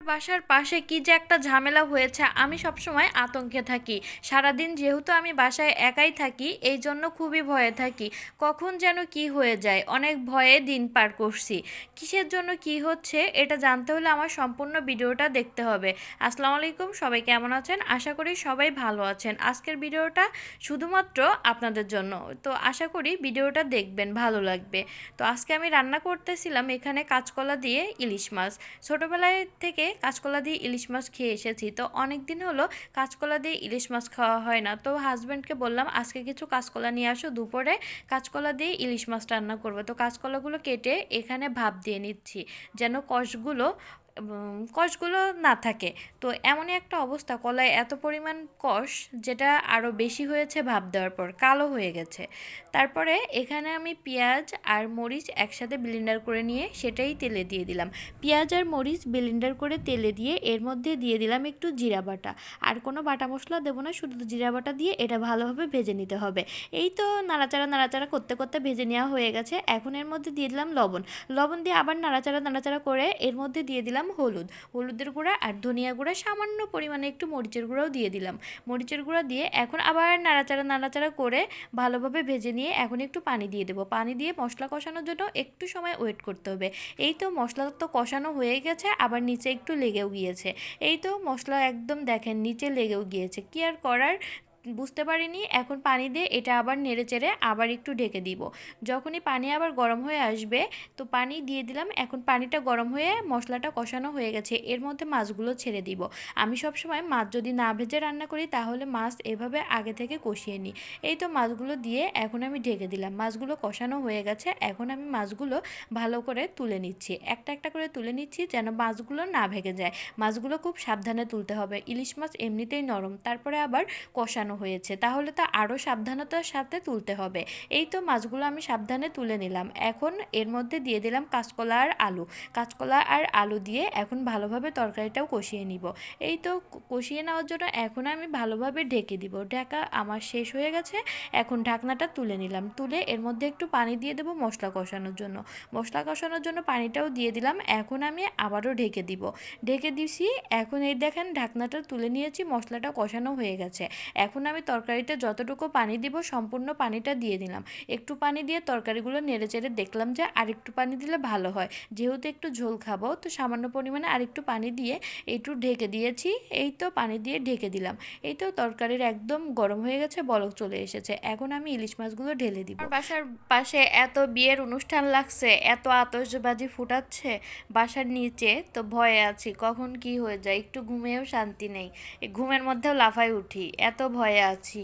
বাসার পাশে কি যে একটা ঝামেলা হয়েছে, আমি সবসময় আতঙ্কে থাকি। সারাদিন যেহেতু আমি বাসায় একাই থাকি, এই জন্য খুবই ভয়ে থাকি। কখন যেন কি হয়ে যায়, অনেক ভয়ে দিন পার করছি। কিসের জন্য কি হচ্ছে, এটা জানতে হলে আমার সম্পূর্ণ ভিডিওটা দেখতে হবে। আসসালামু আলাইকুম, সবাই কেমন আছেন? আশা করি সবাই ভালো আছেন। আজকের ভিডিওটা শুধুমাত্র আপনাদের জন্য। তো আশা করি ভিডিওটা দেখবেন, ভালো লাগবে। তো আজকে আমি রান্না করতেছিলাম এখানে কাঁচকলা দিয়ে ইলিশ মাছ। ছোটোবেলায় থেকে কাঁচকলা দিয়ে ইলিশ মাছ খেয়ে এসেছি। তো অনেক দিন হলো কাঁচকলা দিয়ে ইলিশ মাছ খাওয়া হয় না। তো হাজব্যান্ডকে বললাম, আজকে কিছু কাঁচকলা নিয়ে আসো, দুপুরে কাঁচকলা দিয়ে ইলিশ মাছ রান্না করব। তো কাঁচকলাগুলো কেটে এখানে ভাপ দিয়ে নিচ্ছি, যেন কষগুলো কষগুলো না থাকে। তো এমনই একটা অবস্থা, কলায় এত পরিমাণ কষ যেটা আরও বেশি হয়েছে ভাব দেওয়ার পর, কালো হয়ে গেছে। তারপরে এখানে আমি পেঁয়াজ আর মরিচ একসাথে ব্লেন্ডার করে নিয়ে সেটাই তেলে দিয়ে দিলাম। পেঁয়াজ আর মরিচ ব্লেন্ডার করে তেলে দিয়ে এর মধ্যে দিয়ে দিলাম একটু জিরা বাটা। আর কোনো বাটা মশলা দেবো না, শুধু জিরা বাটা দিয়ে এটা ভালোভাবে ভেজে নিতে হবে। এই তো নাড়াচাড়া নাড়াচাড়া করতে করতে ভেজে নেওয়া হয়ে গেছে। এখন এর মধ্যে দিয়ে দিলাম লবণ। লবণ দিয়ে আবার নাড়াচাড়া নাড়াচাড়া করে এর মধ্যে দিয়ে দিলাম হলুদ। হলুদের গুঁড়া আর ধনিয়া গুঁড়া, সামান্য পরিমাণে একটু মরিচের গুঁড়াও দিয়ে দিলাম। মরিচের গুঁড়া দিয়ে এখন আবার নাড়াচাড়া নাড়াচাড়া করে ভালোভাবে ভেজে নিয়ে এখন একটু পানি দিয়ে দেবো। পানি দিয়ে মশলা কষানোর জন্য একটু সময় ওয়েট করতে হবে। এই তো মশলা তো কষানো হয়ে গেছে, আবার নিচে একটু লেগেও গিয়েছে। এই তো মশলা একদম দেখেন নিচে লেগেও গিয়েছে। কি আর করার? বুঝতে পারিনি, এখন পানি দিয়ে এটা আবার নেড়ে চেড়ে আবার একটু ঢেকে দিব। যখনই পানি আবার গরম হয়ে আসবে, তো পানি দিয়ে দিলাম, এখন পানিটা গরম হয়ে মশলাটা কষানো হয়ে গেছে, এর মধ্যে মাছগুলো ছেড়ে দিব। আমি সবসময় মাছ যদি না ভেজে রান্না করি, তাহলে মাছ এভাবে আগে থেকে কষিয়ে নিই। এই তো মাছগুলো দিয়ে এখন আমি ঢেকে দিলাম। মাছগুলো কষানো হয়ে গেছে, এখন আমি মাছগুলো ভালো করে তুলে নিচ্ছি। একটা একটা করে তুলে নিচ্ছি যেন মাছগুলো না ভেঙে যায়। মাছগুলো খুব সাবধানে তুলতে হবে। ইলিশ মাছ এমনিতেই নরম, তারপরে আবার কষানো হয়েছে, তাহলে তো আরও সাবধানতার সাথে তুলতে হবে। এই তো মাছগুলো আমি সাবধানে তুলে নিলাম। এখন এর মধ্যে দিয়ে দিলাম কাঁচকলা আর আলু। কাঁচকলা আর আলু দিয়ে এখন ভালোভাবে তরকারিটাও কষিয়ে নিব। এই তো কষিয়ে নেওয়ার জন্য এখন আমি ভালোভাবে ঢেকে দিব। ঢাকা আমার শেষ হয়ে গেছে, এখন ঢাকনাটা তুলে নিলাম। তুলে এর মধ্যে একটু পানি দিয়ে দেবো মশলা কষানোর জন্য। মশলা কষানোর জন্য পানিটাও দিয়ে দিলাম, এখন আমি আবারও ঢেকে দিব। ঢেকে দিছি, এখন এই দেখেন ঢাকনাটা তুলে নিয়েছি মশলাটা কষানো হয়ে গেছে। এখন আমি তরকারিতে যতটুকু পানি দিব, সম্পূর্ণ পানিটা দিয়ে দিলাম। একটু পানি দিয়ে তরকারিগুলো নেড়ে চেড়ে দেখলাম যে আরেকটু পানি দিলে ভালো হয়। যেহেতু একটু ঝোল খাব, তো সামান্য পরিমাণে আরেকটু পানি দিয়ে একটু ঢেকে দিয়েছি। এই তো পানি দিয়ে ঢেকে দিলাম। এই তো তরকারির একদম গরম হয়ে গেছে, বলক চলে এসেছে। এখন আমি ইলিশ মাছগুলো ঢেলে দিব। বাসার পাশে এত বিয়ের অনুষ্ঠান লাগছে, এত আতশবাজি ফুটাচ্ছে বাসার নিচে, তো ভয়ে আছি। কখন কি হয়ে যায়? একটু ঘুমিয়েও শান্তি নেই। ঘুমের মধ্যেও লাফাই উঠি। এত ভয়ে আছি।